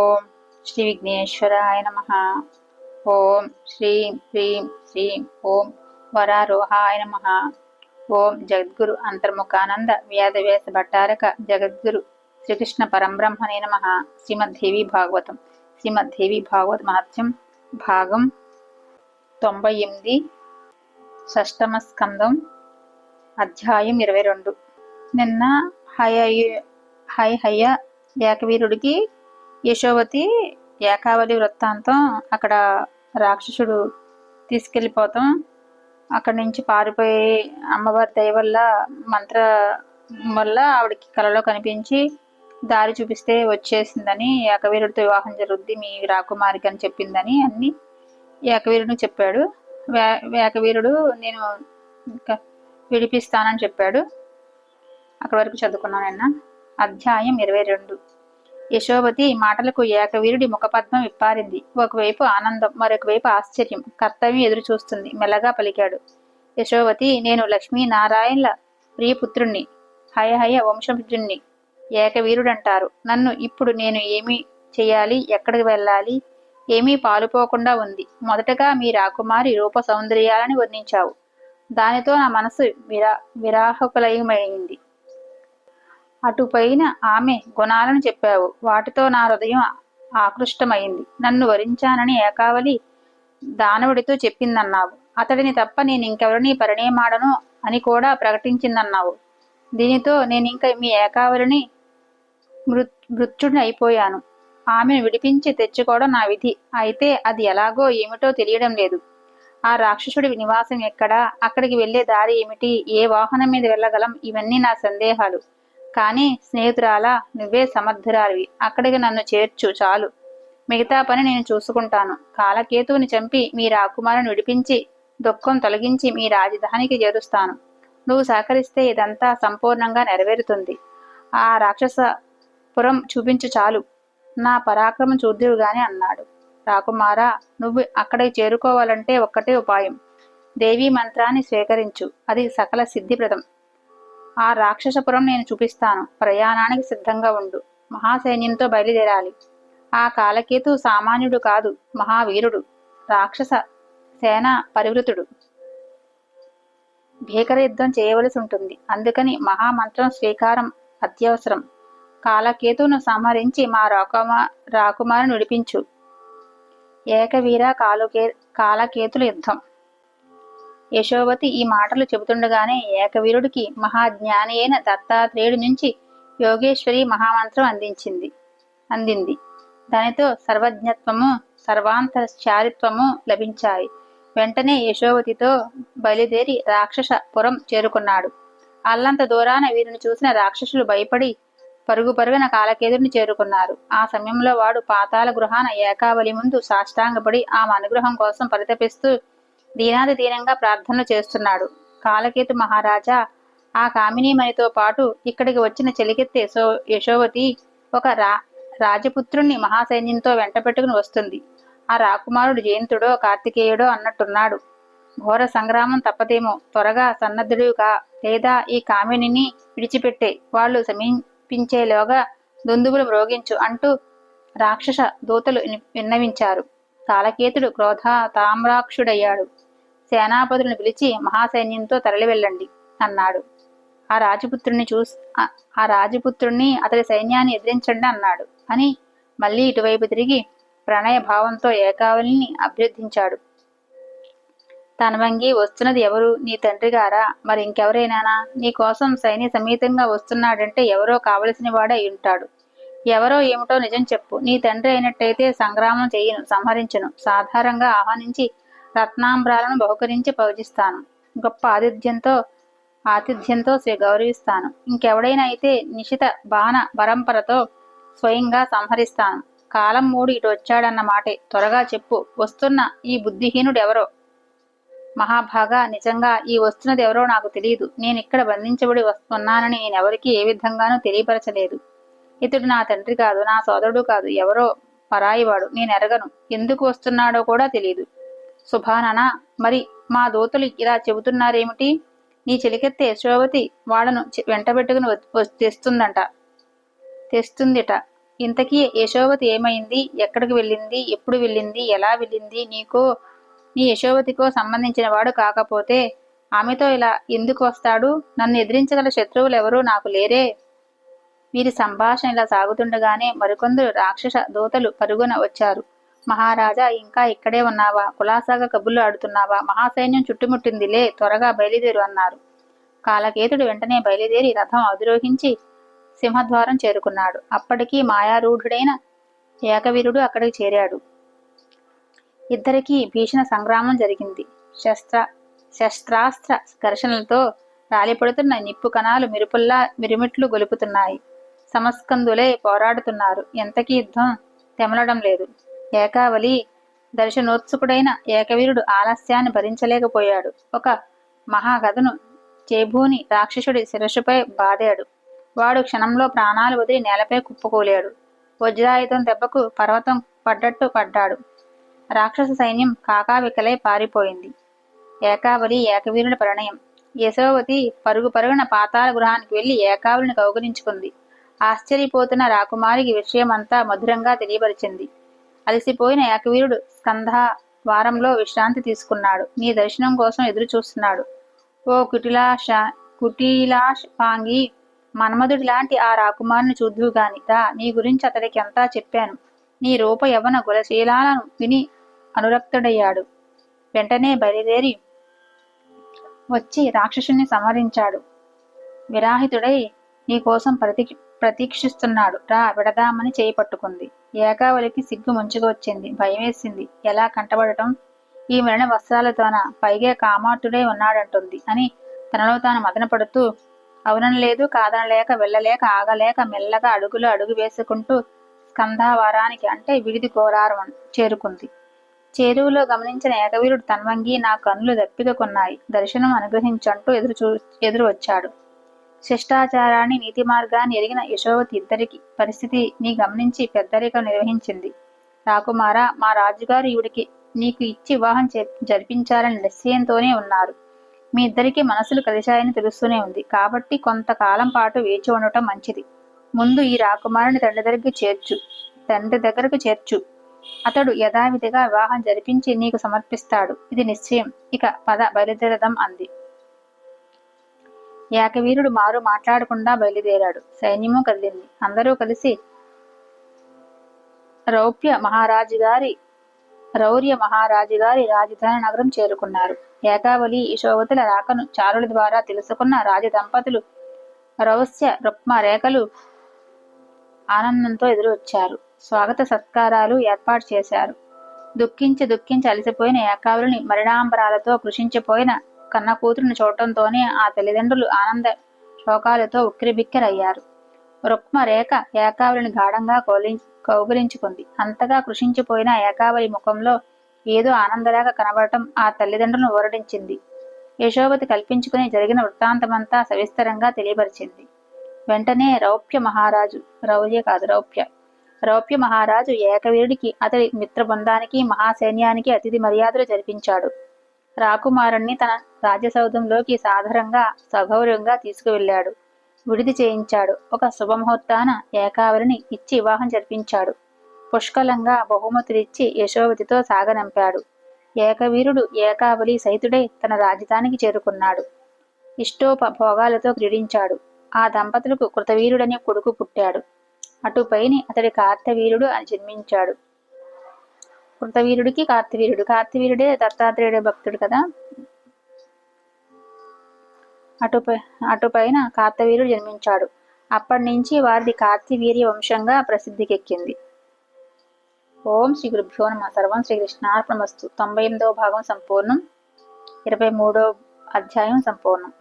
ఓం శ్రీ విఘ్నేశ్వరాయ నమ. ఓం శ్రీ హ్రీం శ్రీ ఓం వరారోహాయ నమ. ఓం జగద్గురు అంతర్ముఖానంద వ్యాధవ్యాస భట్టారక జగద్గురు శ్రీకృష్ణ పరంబ్రహ్మణే నమ. శ్రీమద్దేవి భాగవతం. శ్రీమద్దేవి భాగవత మహత్యం భాగం తొంభై ఎనిమిది షష్టమ స్కందం అధ్యాయం ఇరవై రెండు. నిన్న హయ హై హయ్య ఏకవీరుడికి యశోవతి ఏకావళి వృత్తాంతం అక్కడ రాక్షసుడు తీసుకెళ్ళిపోతాం. అక్కడి నుంచి పారిపోయి అమ్మవారి దయ వల్ల మంత్ర వల్ల ఆవిడకి కలలో కనిపించి దారి చూపిస్తే వచ్చేసిందని ఏకవీరుడితో వివాహం జరుగుద్ది మీ రాకుమారికి అని చెప్పిందని అన్ని ఏకవీరుడు చెప్పాడు. వే ఏకవీరుడు నేను ఇంకా విడిపిస్తానని చెప్పాడు. అక్కడి వరకు చదువుకున్నాను అధ్యాయం ఇరవై రెండు. యశోవతి మాటలకు ఏకవీరుడి ముఖపద్మం విప్పారింది ఒకవైపు ఆనందం మరొక వైపు ఆశ్చర్యం. కర్తవ్యం ఎదురు చూస్తుంది మెల్లగా పలికాడు. యశోవతి నేను లక్ష్మీనారాయణల ప్రియపుత్రుణ్ణి హయహయ వంశభుజుణ్ణి ఏకవీరుడంటారు. నన్ను ఇప్పుడు నేను ఏమి చేయాలి? ఎక్కడికి వెళ్ళాలి? ఏమీ పాలుపోకుండా ఉంది. మొదటగా మీ రాకుమారి రూప సౌందర్యాలని వర్ణించావు. దానితో నా మనసు విరా విరాహకులయమైంది అటుపైన ఆమె గుణాలను చెప్పావు. వాటితో నా హృదయం ఆకృష్టమైంది నన్ను వరించానని ఏకావలి దానవుడితో చెప్పిందన్నావు. అతడిని తప్ప నేను ఇంకెవరిని పరిణయమాడను అని కూడా ప్రకటించిందన్నావు. దీనితో నేను ఇంకా మీ ఏకావలిని మృత్యుడిని అయిపోయాను. ఆమెను విడిపించి తెచ్చుకోవడం నా విధి. అయితే అది ఎలాగో ఏమిటో తెలియడం లేదు. ఆ రాక్షసుడి నివాసం ఎక్కడా? అక్కడికి వెళ్ళే దారి ఏమిటి? ఏ వాహనం మీద వెళ్ళగలం? ఇవన్నీ నా సందేహాలు. కానీ స్నేహితురాలా నువ్వే సమర్థురాలివి. అక్కడికి నన్ను చేర్చు చాలు. మిగతా పని నేను చూసుకుంటాను. కాలకేతువుని చంపి మీ రాకుమారుని విడిపించి దుఃఖం తొలగించి మీ రాజధానికి చేరుస్తాను. నువ్వు సహకరిస్తే ఇదంతా సంపూర్ణంగా నెరవేరుతుంది. ఆ రాక్షస పురం చూపించు చాలు. నా పరాక్రమం చూద్దురుగాని అన్నాడు. రాకుమారా నువ్వు అక్కడికి చేరుకోవాలంటే ఒక్కటే ఉపాయం. దేవీ మంత్రాన్ని స్వీకరించు. అది సకల సిద్ధిప్రదం. ఆ రాక్షసపురం నేను చూపిస్తాను. ప్రయాణానికి సిద్ధంగా ఉండు. మహాసైన్యంతో బయలుదేరాలి. ఆ కాలకేతు సామాన్యుడు కాదు మహావీరుడు. రాక్షస సేన పరివృతుడు. భీకర యుద్ధం చేయవలసి ఉంటుంది. అందుకని మహామంత్రం స్వీకారం అత్యవసరం. కాలకేతును సంహరించి మా రాకుమా రాకుమారుని విడిపించు. ఏకవీర కాలుకే కాలకేతుల యుద్ధం. యశోవతి ఈ మాటలు చెబుతుండగానే ఏకవీరుడికి మహాజ్ఞాని అయిన దత్తాత్రేయుడి నుంచి యోగేశ్వరి మహామంత్రం అందించింది. అందింది. దానితో సర్వజ్ఞత్వము సర్వాంతశ్చారిత్వము లభించాయి. వెంటనే యశోవతితో బయలుదేరి రాక్షస పురం చేరుకున్నాడు. అల్లంత దూరాన వీరిని చూసిన రాక్షసులు భయపడి పరుగు పరుగున కాలకేతుడిని చేరుకున్నారు. ఆ సమయంలో వాడు పాతాల గృహాన ఏకావలి ముందు సాష్టాంగపడి ఆమె అనుగ్రహం కోసం పరితపిస్తూ దీనాది దీనంగా ప్రార్థనలు చేస్తున్నాడు. కాలకేతు మహారాజా ఆ కామినీమణితో పాటు ఇక్కడికి వచ్చిన చెలికెత్తే యశో యశోవతి ఒక రా రాజపుత్రుణ్ణి మహాసైన్యంతో వెంటపెట్టుకుని వస్తుంది. ఆ రాకుమారుడు జయంతుడో కార్తికేయుడో అన్నట్టున్నాడు. ఘోర సంగ్రామం తప్పదేమో. త్వరగా సన్నద్ధుడుగా లేదా ఈ కామినిని విడిచిపెట్టే. వాళ్ళు సమీపించేలోగా దుందుబులు మ్రోగించు అంటూ రాక్షస దూతలు విన్నవించారు. తాళకేతుడు క్రోధ తామ్రాక్షుడయ్యాడు. సేనాపతులను పిలిచి మహాసైన్యంతో తరలి వెళ్ళండి అన్నాడు. ఆ రాజపుత్రుణ్ణి చూసి ఆ- రాజపుత్రుణ్ణి అతడి సైన్యాన్ని ఎదిరించండి అన్నాడు అని మళ్ళీ ఇటువైపు తిరిగి ప్రణయ భావంతో ఏకావలిని అభ్యర్థించాడు. తన వంగి వస్తున్నది ఎవరు? నీ తండ్రి గారా? మరి ఇంకెవరైనానా? నీ కోసం సైన్య సమేతంగా వస్తున్నాడంటే ఎవరో కావలసిన వాడే ఉంటాడు. ఎవరో ఏమిటో నిజం చెప్పు. నీ తండ్రి అయినట్టయితే సంగ్రామం చేయను సంహరించను. సాధారణంగా ఆహ్వానించి రత్నాంబ్రాలను బహుకరించి పూజిస్తాను. గొప్ప ఆతిథ్యంతో ఆతిథ్యంతో గౌరవిస్తాను. ఇంకెవడైనా అయితే నిశిత బాణ పరంపరతో స్వయంగా సంహరిస్తాను. కాలం మూడు ఇటు వచ్చాడన్న మాటే. త్వరగా చెప్పు వస్తున్న ఈ బుద్ధిహీనుడెవరో? మహాభాగా నిజంగా ఈ వస్తున్నది ఎవరో నాకు తెలియదు నేను ఇక్కడ బంధించబడి వస్తున్నానని నేనెవరికీ ఏ విధంగానూ తెలియపరచలేదు. ఇతడు నా తండ్రి కాదు నా సోదరుడు కాదు ఎవరో పరాయివాడు నేను ఎరగను. ఎందుకు వస్తున్నాడో కూడా తెలియదు సుభాననా మరి మా దూతలు ఇలా చెబుతున్నారేమిటి? నీ చెలికెత్తే యశోవతి వాళ్ళను వెంటబెట్టుకుని తెస్తుందంట. తెస్తుందిట. ఇంతకీ యశోవతి ఏమైంది? ఎక్కడికి వెళ్ళింది? ఎప్పుడు వెళ్ళింది? ఎలా వెళ్ళింది? నీకో నీ యశోవతికో సంబంధించిన వాడు కాకపోతే ఆమెతో ఇలా ఎందుకు వస్తాడు? నన్ను ఎదిరించగల శత్రువులు ఎవరూ నాకు లేరే. వీరి సంభాషణ ఇలా సాగుతుండగానే మరికొందరు రాక్షస దూతలు పరుగున వచ్చారు. మహారాజా ఇంకా ఇక్కడే ఉన్నావా? కులాసాగా కబుర్లు ఆడుతున్నావా? మహాసైన్యం చుట్టుముట్టిందిలే త్వరగా బయలుదేరు అన్నారు. కాలకేతుడు వెంటనే బయలుదేరి రథం అధిరోహించి సింహద్వారం చేరుకున్నాడు. అప్పటికీ మాయారూఢుడైన ఏకవీరుడు అక్కడికి చేరాడు. ఇద్దరికీ భీషణ సంగ్రామం జరిగింది. శస్త్ర శస్త్రాస్త్ర ఘర్షణలతో రాలిపడుతున్న నిప్పు కణాలు మిరుపుల్లా మిరుమిట్లు గొలుపుతున్నాయి. సమస్కందులే పోరాడుతున్నారు. ఎంతకీ యుద్ధం తెమలడం లేదు. ఏకావలి దర్శనోత్సుకుడైన ఏకవీరుడు ఆలస్యాన్ని భరించలేకపోయాడు. ఒక మహాగదను చేభూని రాక్షసుడి శిరస్సుపై బాదాడు. వాడు క్షణంలో ప్రాణాలు వదిలి నేలపై కుప్పకూలాడు. వజ్రాయుధం దెబ్బకు పర్వతం పడ్డట్టు పడ్డాడు. రాక్షస సైన్యం కాకావికలై పారిపోయింది. ఏకావలి ఏకవీరుని పరిణయం. యశోవతి పరుగు పరుగున పాతాల గృహానికి వెళ్ళి ఏకావలిని కౌగులించుకుంది. ఆశ్చర్యపోతున్న రాకుమారికి విషయమంతా మధురంగా తెలియపరిచింది. అలసిపోయిన యాకవీరుడు స్కంధ వారంలో విశ్రాంతి తీసుకున్నాడు. నీ దర్శనం కోసం ఎదురు చూస్తున్నాడు ఓ కుటిలాష కుటిలాష్ పాంగి మన్మధుడి లాంటి ఆ రాకుమారిని చూద్దువు గాని. దా నీ గురించి అతడికి అంతా చెప్పాను. నీ రూప యవన గులశీలాలను విని అనురక్తుడయ్యాడు. వెంటనే బయలుదేరి వచ్చి రాక్షసుని సంహరించాడు. విరాహితుడై నీకోసం ప్రతి ప్రతీక్షిస్తున్నాడు. రా విడదామని చేయి పట్టుకుంది ఏకావలికి సిగ్గు ముంచుకు వచ్చింది. భయమేసింది. ఎలా కంటబడటం? ఈ మరణ వస్త్రాలతోన? పైగా కామార్తుడై ఉన్నాడంటుంది అని తనలో తాను మదనపడుతూ అవుననలేదు కాదనలేక వెళ్ళలేక ఆగలేక మెల్లగా అడుగులు అడుగు వేసుకుంటూ స్కంధావారానికి అంటే విడిది కోరారం చేరుకుంది. చేరువులో గమనించిన ఏకవీరుడు తన్వంగి నా కన్నులు దప్పిక కొన్నాయి దర్శనం అనుగ్రహించంటూ ఎదురు చూ ఎదురు వచ్చాడు. శిష్టాచారాన్ని నీతి మార్గాన్ని ఎరిగిన యశోవతి ఇద్దరికి పరిస్థితిని గమనించి పెద్దరిక నిర్వహించింది. రాకుమారా మా రాజుగారు ఈవిడికి నీకు ఇచ్చి వివాహం జరిపించాలని నిశ్చయంతోనే ఉన్నారు. మీ ఇద్దరికి మనసులు కలిశాయని తెలుస్తూనే ఉంది. కాబట్టి కొంతకాలం పాటు వేచి ఉండటం మంచిది. ముందు ఈ రాకుమారుని తండ్రి దగ్గరికి చేర్చు. తండ్రి దగ్గరకు చేర్చు. అతడు యథావిధిగా వివాహం జరిపించి నీకు సమర్పిస్తాడు. ఇది నిశ్చయం. ఇక పద బయలుదేరదం అంది. ఏకవీరుడు మారు మాట్లాడకుండా బయలుదేరాడు. సైన్యము కదిలింది. అందరూ కలిసి రౌప్య మహారాజు గారి రౌర్య మహారాజు గారి రాజధాని నగరం చేరుకున్నారు. ఏకావలి యశోవతుల రాకను చారుల ద్వారా తెలుసుకున్న రాజదంపతులు రౌస్య రుక్మ రేఖలు ఆనందంతో ఎదురొచ్చారు స్వాగత సత్కారాలు ఏర్పాటు చేశారు. దుఃఖించి దుఃఖించి అలసిపోయిన ఏకావలిని మరణాంబరాలతో కృషించిపోయిన కన్న కూతురుని చూడటంతోనే ఆ తల్లిదండ్రులు ఆనంద శోకాలతో ఉక్కిరిబిక్కిరయ్యారు. రుక్మ రేఖ ఏకావలిని గాఢంగా కౌగులించుకుంది. అంతగా కృషించిపోయిన ఏకావలి ముఖంలో ఏదో ఆనందలేక కనబడటం ఆ తల్లిదండ్రులను ఊరడించింది యశోవతి కల్పించుకుని జరిగిన వృత్తాంతమంతా సవిస్తరంగా తెలియపరిచింది. వెంటనే రౌప్య మహారాజు రౌర్య కాదు రౌప్య. రౌప్య మహారాజు ఏకవీరుడికి అతడి మిత్రబృందానికి మహాసైన్యానికి అతిథి మర్యాదలు జరిపించాడు. రాకుమారుణ్ణి తన రాజసౌధంలోకి సాధారణంగా సగౌరవంగా తీసుకువెళ్ళాడు. విడిది చేయించాడు. ఒక శుభముహూర్తాన ఏకావలిని ఇచ్చి వివాహం జరిపించాడు. పుష్కలంగా బహుమతులిచ్చి యశోవతితో సాగనంపాడు. ఏకవీరుడు ఏకావలి సైతుడే తన రాజధానికి చేరుకున్నాడు. ఇష్టోప భోగాలతో క్రీడించాడు. ఆ దంపతులకు కృతవీరుడనే కొడుకు పుట్టాడు. అటుపైని అతడి కార్తవీరుడు అని జన్మించాడు. కృతవీరుడికి కార్తివీరుడు. కార్తివీరుడే దత్తాత్రేయుడు భక్తుడు కదా. అటుపై అటుపైన కార్తవీరుడు జన్మించాడు. అప్పటి నుంచి వారిది కార్తివీర్య వంశంగా ప్రసిద్ధికెక్కింది. ఓం శ్రీ గురుభ్యో నమ. సర్వం శ్రీకృష్ణార్పణమస్తు తొంభై ఎనిమిదవ భాగం సంపూర్ణం. ఇరవై మూడో అధ్యాయం సంపూర్ణం.